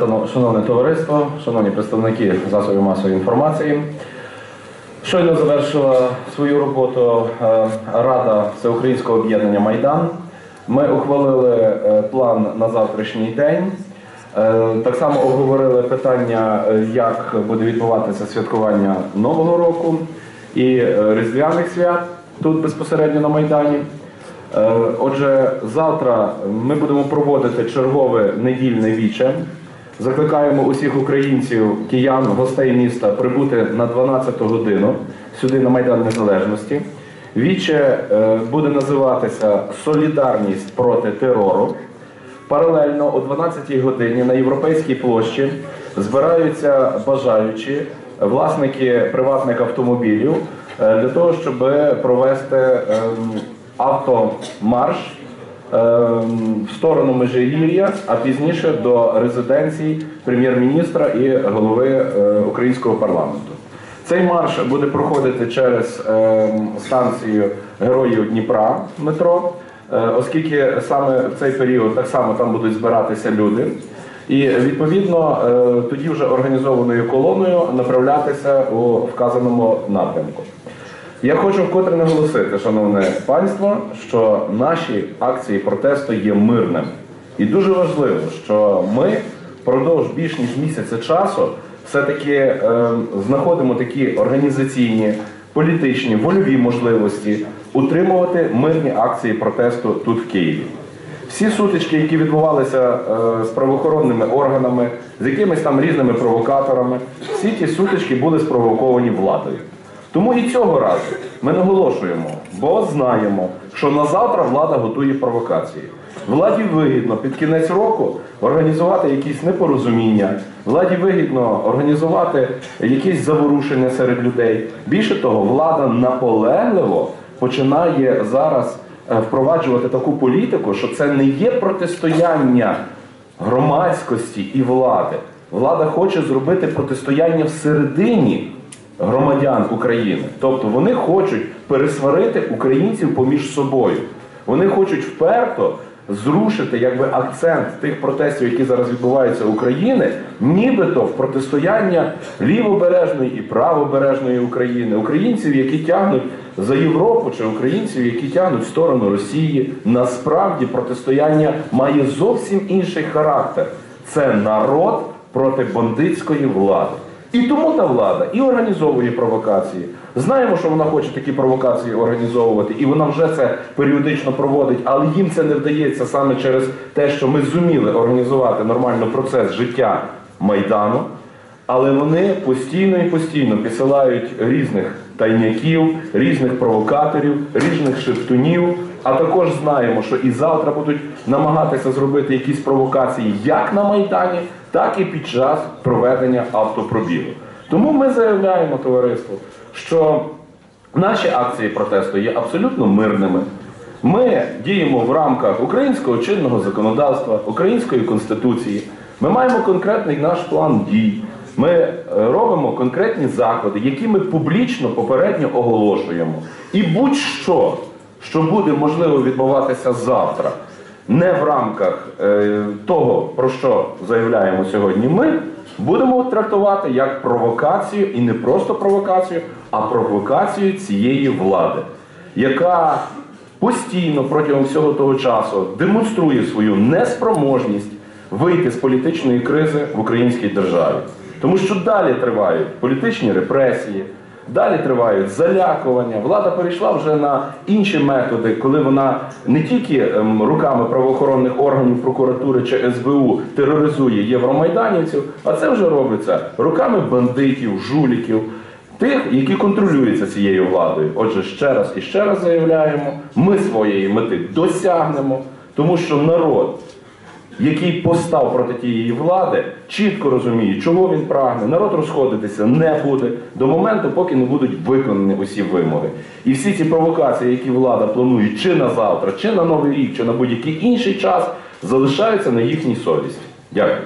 Шано- Шановне товариство, шановні представники засобів масової інформації, щойно завершила свою роботу е, Рада Всеукраїнського об'єднання Майдан. Ми ухвалили е, план на завтрашній день. Е, Так само обговорили питання, як буде відбуватися святкування Нового року і Різдвяних свят тут безпосередньо на Майдані. Отже, завтра ми будемо проводити чергове недільне віче. Закликаємо усіх українців, киян, гостей міста прибути на 12 годину сюди на Майдан Незалежності. Віче е, буде називатися Солідарність проти терору. Паралельно о 12 годині на європейській площі збираються бажаючі власники приватних автомобілів е, для того, щоб провести ем, автомарш в сторону Межигір'я, а пізніше до резиденції прем'єр-міністра і голови е, українського парламенту. Цей марш буде проходити через ем, станцію Героїв Дніпра метро, е, оскільки саме в цей період так само там будуть збиратися люди. І відповідно е, тоді вже організованою колоною направлятися у вказаному напрямку. Я хочу вкотре наголосити, шановне панство, що наші акції протесту є мирними. І дуже важливо, що ми впродовж більш ніж місяця часу все-таки е, знаходимо такі організаційні, політичні, вольові можливості утримувати мирні акції протесту тут в Києві. Всі сутички, які відбувалися е, з правоохоронними органами, з якимись там різними провокаторами, всі ті сутички були спровоковані владою. Тому і цього разу ми наголошуємо, бо знаємо, що на завтра влада готує провокації. Владі вигідно під кінець року організувати якісь непорозуміння, владі вигідно організувати якісь заворушення серед людей. Більше того, влада наполегливо починає зараз е, впроваджувати таку політику, що це не є протистояння громадськості і влади. Влада хоче зробити протистояння всередині громадян України. Тобто вони хочуть пересварити українців поміж собою. Вони хочуть вперто зрушити якби акцент тих протестів, які зараз відбуваються України, нібито в протистояння лівобережної і правобережної України, українців, які тягнуть за Європу, чи українців, які тягнуть в сторону Росії. Насправді протистояння має зовсім інший характер. Це народ проти бандитської влади. І тому та влада і організовує провокації. Знаємо, що вона хоче такі провокації організовувати, і вона вже це періодично проводить, але їм це не вдається саме через те, що ми зуміли організувати нормально процес життя майдану. Але вони постійно і постійно посилають різних тайняків, різних провокаторів, різних шептунів. А також знаємо, що і завтра будуть намагатися зробити якісь провокації як на Майдані, так і під час проведення автопробігу. Тому ми заявляємо товариству, що наші акції протесту є абсолютно мирними. Ми діємо в рамках українського чинного законодавства, української конституції. Ми маємо конкретний наш план дій. Ми е, робимо конкретні заходи, які ми публічно попередньо оголошуємо. І будь-що, що буде можливо відбуватися завтра, не в рамках е, того, про що заявляємо сьогодні ми, будемо трактувати як провокацію, і не просто провокацію, а провокацію цієї влади, яка постійно протягом всього того часу демонструє свою неспроможність вийти з політичної кризи в українській державі. Тому що далі тривають політичні репресії, далі тривають залякування. Влада перейшла вже на інші методи, коли вона не тільки ем, руками правоохоронних органів прокуратури чи СБУ тероризує євромайданівців, а це вже робиться руками бандитів, жуліків. Тих, які контролюються цією владою. Отже, ще раз і ще раз заявляємо, ми своєї мети досягнемо, тому що народ, який постав проти тієї влади, чітко розуміє, чого він прагне. Народ розходитися не буде до моменту, поки не будуть виконані усі вимоги. І всі ці провокації, які влада планує чи на завтра, чи на новий рік, чи на будь-який інший час, залишаються на їхній совісті. Дякую.